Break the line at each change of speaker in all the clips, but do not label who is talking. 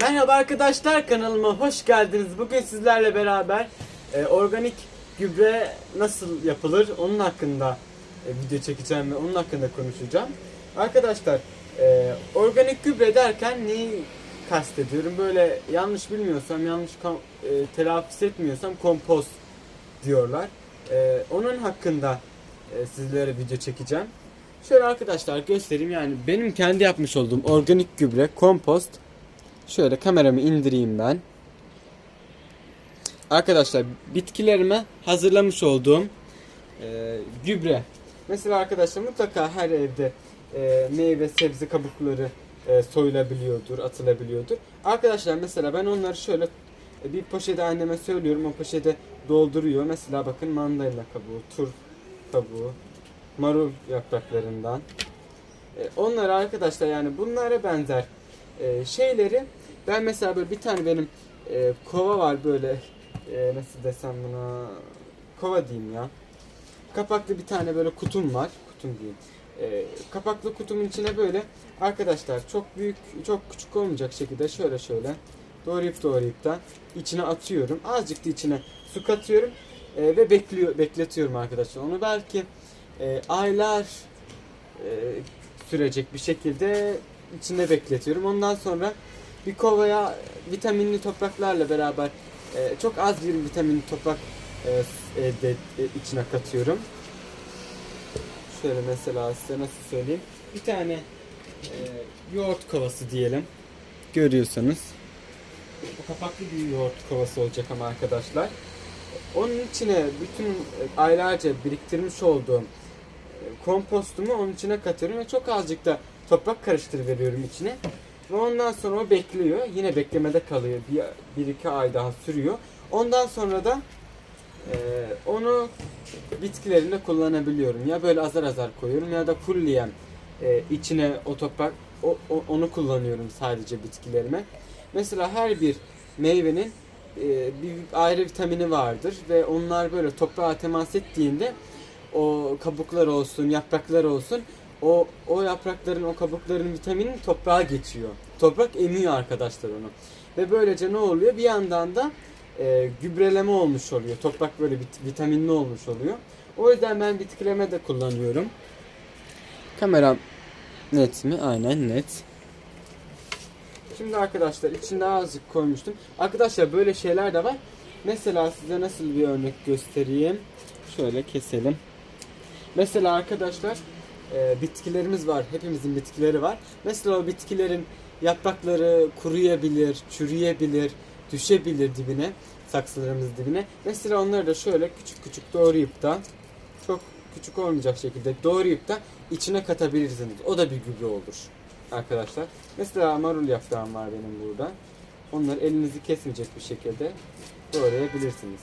Merhaba arkadaşlar kanalıma hoş geldiniz. Bugün sizlerle beraber e, organik gübre nasıl yapılır onun hakkında e, video çekeceğim ve onun hakkında konuşacağım. Arkadaşlar e, organik gübre derken neyi kastediyorum? Böyle yanlış bilmiyorsam, yanlış e, telaffuz etmiyorsam kompost diyorlar. E, onun hakkında e, sizlere video çekeceğim. Şöyle arkadaşlar göstereyim yani benim kendi yapmış olduğum organik gübre, kompost Şöyle kameramı indireyim ben. Arkadaşlar bitkilerime hazırlamış olduğum e, gübre. Mesela arkadaşlar mutlaka her evde e, meyve sebze kabukları e, soyulabiliyordur, atılabiliyordur. Arkadaşlar mesela ben onları şöyle e, bir poşete anneme söylüyorum. O poşete dolduruyor. Mesela bakın mandalina kabuğu, turp kabuğu, marul yapraklarından. E, onları arkadaşlar yani bunlara benzer e, şeyleri ben mesela böyle bir tane benim e, kova var böyle e, nasıl desem buna kova diyeyim ya. Kapaklı bir tane böyle kutum var. Kutum diyeyim. E, kapaklı kutumun içine böyle arkadaşlar çok büyük çok küçük olmayacak şekilde şöyle şöyle doğrayıp doğrayıp da içine atıyorum. Azıcık da içine su katıyorum e, ve bekliyor bekletiyorum arkadaşlar. Onu belki e, aylar e, sürecek bir şekilde içinde bekletiyorum. Ondan sonra bir kovaya vitaminli topraklarla beraber e, çok az bir vitaminli toprak e, s- elde e, içine katıyorum. Şöyle mesela size nasıl söyleyeyim. Bir tane e, yoğurt kovası diyelim. Görüyorsanız. Bu kapaklı bir yoğurt kovası olacak ama arkadaşlar. Onun içine bütün e, aylarca biriktirmiş olduğum e, kompostumu onun içine katıyorum ve çok azıcık da toprak karıştırıveriyorum içine. Ve ondan sonra o bekliyor. Yine beklemede kalıyor. Bir, bir iki ay daha sürüyor. Ondan sonra da e, onu bitkilerimde kullanabiliyorum. Ya böyle azar azar koyuyorum ya da fulleyen e, içine o toprak o, o- onu kullanıyorum sadece bitkilerime. Mesela her bir meyvenin e, bir ayrı vitamini vardır ve onlar böyle toprağa temas ettiğinde o kabuklar olsun, yapraklar olsun o o yaprakların, o kabukların vitamini toprağa geçiyor. Toprak emiyor arkadaşlar onu. Ve böylece ne oluyor? Bir yandan da e, gübreleme olmuş oluyor. Toprak böyle vit- vitaminli olmuş oluyor. O yüzden ben bitkileme de kullanıyorum. Kameram net mi? Aynen net. Şimdi arkadaşlar içinde azıcık koymuştum. Arkadaşlar böyle şeyler de var. Mesela size nasıl bir örnek göstereyim. Şöyle keselim. Mesela arkadaşlar e, bitkilerimiz var. Hepimizin bitkileri var. Mesela o bitkilerin yaprakları kuruyabilir, çürüyebilir, düşebilir dibine, saksılarımız dibine. Mesela onları da şöyle küçük küçük doğrayıp da çok küçük olmayacak şekilde doğrayıp da içine katabilirsiniz. O da bir gübre olur arkadaşlar. Mesela marul yaprağım var benim burada. Onları elinizi kesmeyecek bir şekilde doğrayabilirsiniz.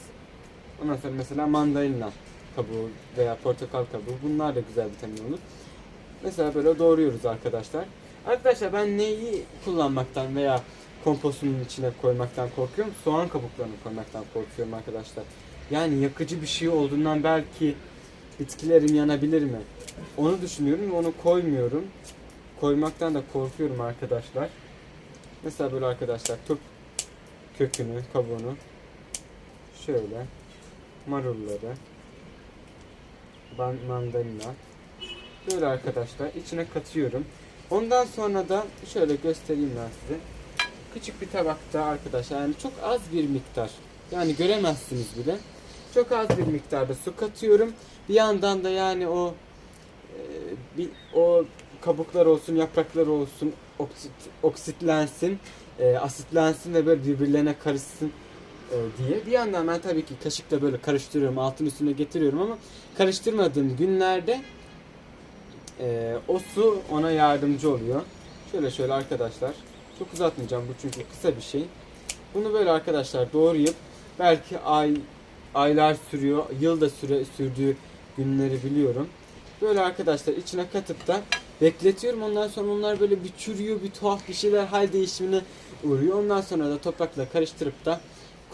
Ondan sonra mesela mandalina kabuğu veya portakal kabuğu bunlar da güzel vitamin olur. Mesela böyle doğruyoruz arkadaşlar. Arkadaşlar ben neyi kullanmaktan veya kompostumun içine koymaktan korkuyorum? Soğan kabuklarını koymaktan korkuyorum arkadaşlar. Yani yakıcı bir şey olduğundan belki bitkilerim yanabilir mi? Onu düşünüyorum ve onu koymuyorum. Koymaktan da korkuyorum arkadaşlar. Mesela böyle arkadaşlar turp kökünü, kabuğunu şöyle marulları mandalina böyle arkadaşlar içine katıyorum. Ondan sonra da şöyle göstereyim ben size. Küçük bir tabakta arkadaşlar yani çok az bir miktar yani göremezsiniz bile. Çok az bir miktarda su katıyorum. Bir yandan da yani o e, bir, o kabuklar olsun, yapraklar olsun oksit, oksitlensin, e, asitlensin ve böyle birbirlerine karışsın diye. Bir yandan ben tabii ki kaşıkla böyle karıştırıyorum, altın üstüne getiriyorum ama karıştırmadığım günlerde e, o su ona yardımcı oluyor. Şöyle şöyle arkadaşlar. Çok uzatmayacağım bu çünkü kısa bir şey. Bunu böyle arkadaşlar doğrayıp belki ay aylar sürüyor, yıl da süre sürdüğü günleri biliyorum. Böyle arkadaşlar içine katıp da bekletiyorum. Ondan sonra onlar böyle bir çürüyor, bir tuhaf bir şeyler hal değişimine uğruyor. Ondan sonra da toprakla karıştırıp da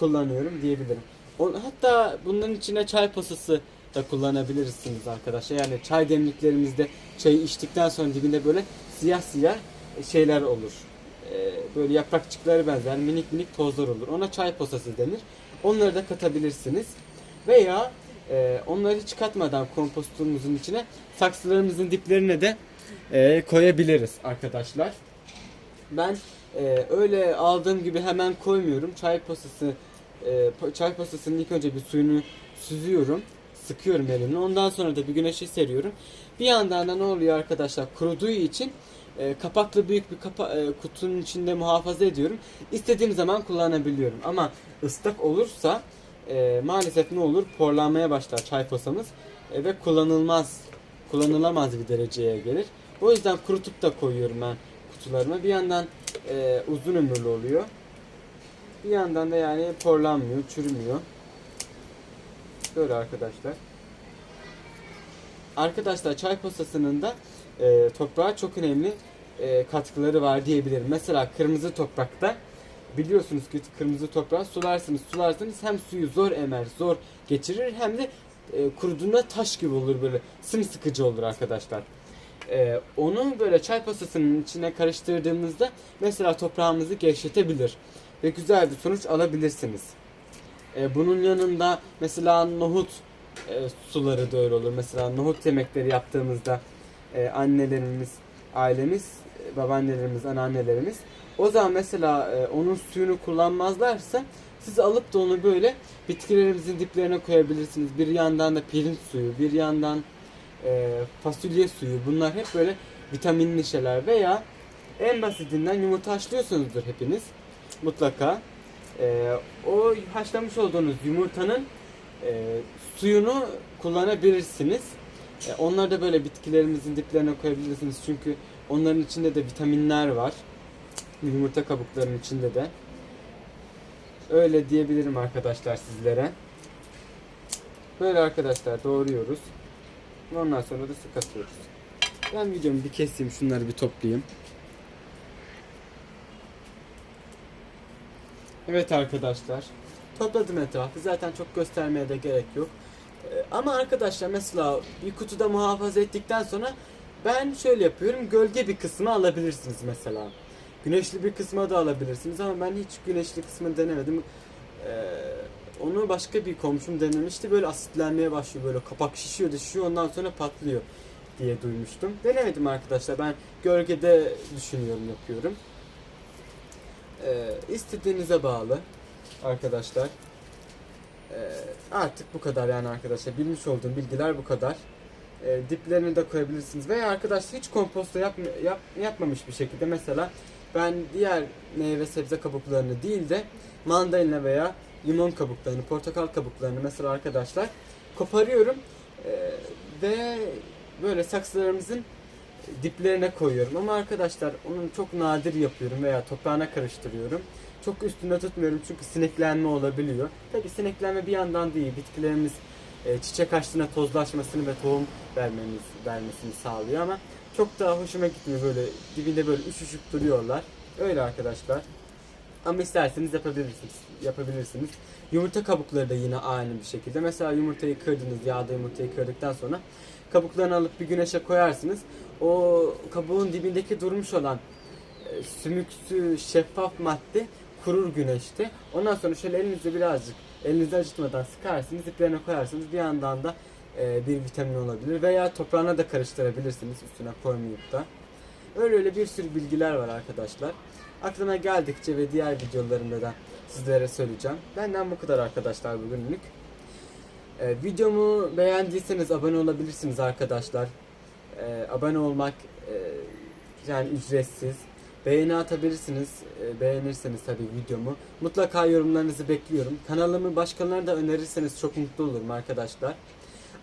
kullanıyorum diyebilirim. Hatta bunların içine çay posası da kullanabilirsiniz arkadaşlar. Yani çay demliklerimizde çayı içtikten sonra dibinde böyle siyah siyah şeyler olur. Ee, böyle yaprakçıkları benzer minik minik tozlar olur. Ona çay posası denir. Onları da katabilirsiniz. Veya e, onları hiç kompostumuzun içine saksılarımızın diplerine de e, koyabiliriz arkadaşlar. Ben e, öyle aldığım gibi hemen koymuyorum. Çay posası e, çay posasının ilk önce bir suyunu süzüyorum. Sıkıyorum elimle. Ondan sonra da bir güneşe seriyorum. Bir yandan da ne oluyor arkadaşlar? Kuruduğu için e, kapaklı büyük bir kapa e, kutunun içinde muhafaza ediyorum. İstediğim zaman kullanabiliyorum. Ama ıslak olursa e, maalesef ne olur? Porlanmaya başlar çay posamız e, ve kullanılmaz kullanılamaz bir dereceye gelir. O yüzden kurutup da koyuyorum ben kutularıma. Bir yandan e, uzun ömürlü oluyor. Bir yandan da yani porlanmıyor, çürümüyor. Böyle arkadaşlar. Arkadaşlar çay posasının da e, toprağa çok önemli e, katkıları var diyebilirim. Mesela kırmızı toprakta biliyorsunuz ki kırmızı toprağı sularsınız sularsınız hem suyu zor emer zor geçirir hem de e, kuruduğunda taş gibi olur böyle sımsıkıcı olur arkadaşlar. E, onu böyle çay posasının içine karıştırdığımızda mesela toprağımızı gevşetebilir ve güzel bir sonuç alabilirsiniz. E, bunun yanında mesela nohut e, suları da öyle olur. Mesela nohut yemekleri yaptığımızda e, annelerimiz, ailemiz, e, babaannelerimiz, anneannelerimiz o zaman mesela e, onun suyunu kullanmazlarsa siz alıp da onu böyle bitkilerimizin diplerine koyabilirsiniz. Bir yandan da pirinç suyu, bir yandan e, fasulye suyu. Bunlar hep böyle vitaminli şeyler veya en basitinden yumurta haşlıyorsunuzdur hepiniz mutlaka. E, o haşlamış olduğunuz yumurtanın e, suyunu kullanabilirsiniz. E, onları da böyle bitkilerimizin diplerine koyabilirsiniz çünkü onların içinde de vitaminler var. Yumurta kabuklarının içinde de. Öyle diyebilirim arkadaşlar sizlere. Böyle arkadaşlar doğruyoruz. Ondan sonra da sık atıyoruz. Ben videomu bir keseyim şunları bir toplayayım. Evet arkadaşlar. Topladım etrafı. Zaten çok göstermeye de gerek yok. Ee, ama arkadaşlar mesela bir kutuda muhafaza ettikten sonra ben şöyle yapıyorum. Gölge bir kısmı alabilirsiniz mesela. Güneşli bir kısmı da alabilirsiniz ama ben hiç güneşli kısmını denemedim. Ee, onu başka bir komşum denemişti. Böyle asitlenmeye başlıyor. Böyle kapak şişiyor şişiyor ondan sonra patlıyor diye duymuştum. Denemedim arkadaşlar. Ben gölgede düşünüyorum yapıyorum. Ee, istediğinize bağlı arkadaşlar. Ee, artık bu kadar yani arkadaşlar. Bilmiş olduğum bilgiler bu kadar. Ee, diplerini de koyabilirsiniz. Veya arkadaşlar hiç komposta yapma, yap, yapmamış bir şekilde mesela ben diğer meyve sebze kabuklarını değil de mandalina veya limon kabuklarını, portakal kabuklarını mesela arkadaşlar koparıyorum ee, ve böyle saksılarımızın diplerine koyuyorum. Ama arkadaşlar onu çok nadir yapıyorum veya toprağına karıştırıyorum. Çok üstünde tutmuyorum çünkü sineklenme olabiliyor. Tabi sineklenme bir yandan değil. Bitkilerimiz e, çiçek açtığında tozlaşmasını ve tohum vermemiz, vermesini sağlıyor ama çok daha hoşuma gitmiyor böyle dibinde böyle üşüşüp duruyorlar. Öyle arkadaşlar. Ama isterseniz yapabilirsiniz. Yapabilirsiniz. Yumurta kabukları da yine aynı bir şekilde. Mesela yumurtayı kırdınız, yağda yumurtayı kırdıktan sonra kabuklarını alıp bir güneşe koyarsınız. O kabuğun dibindeki durmuş olan e, sümüksü şeffaf madde kurur güneşte. Ondan sonra şöyle elinizle birazcık elinizi acıtmadan sıkarsınız, iplerine koyarsınız. Bir yandan da e, bir vitamin olabilir veya toprağına da karıştırabilirsiniz üstüne koymayıp da. Öyle öyle bir sürü bilgiler var arkadaşlar. Aklıma geldikçe ve diğer videolarımda da sizlere söyleyeceğim. Benden bu kadar arkadaşlar bugünlük. Ee, videomu beğendiyseniz abone olabilirsiniz arkadaşlar. Ee, abone olmak e, yani ücretsiz. Beğeni atabilirsiniz. Ee, beğenirseniz tabii videomu. Mutlaka yorumlarınızı bekliyorum. Kanalımı başkalarına da önerirseniz çok mutlu olurum arkadaşlar.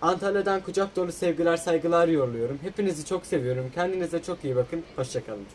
Antalya'dan kucak dolu sevgiler saygılar yolluyorum. Hepinizi çok seviyorum. Kendinize çok iyi bakın. Hoşçakalın.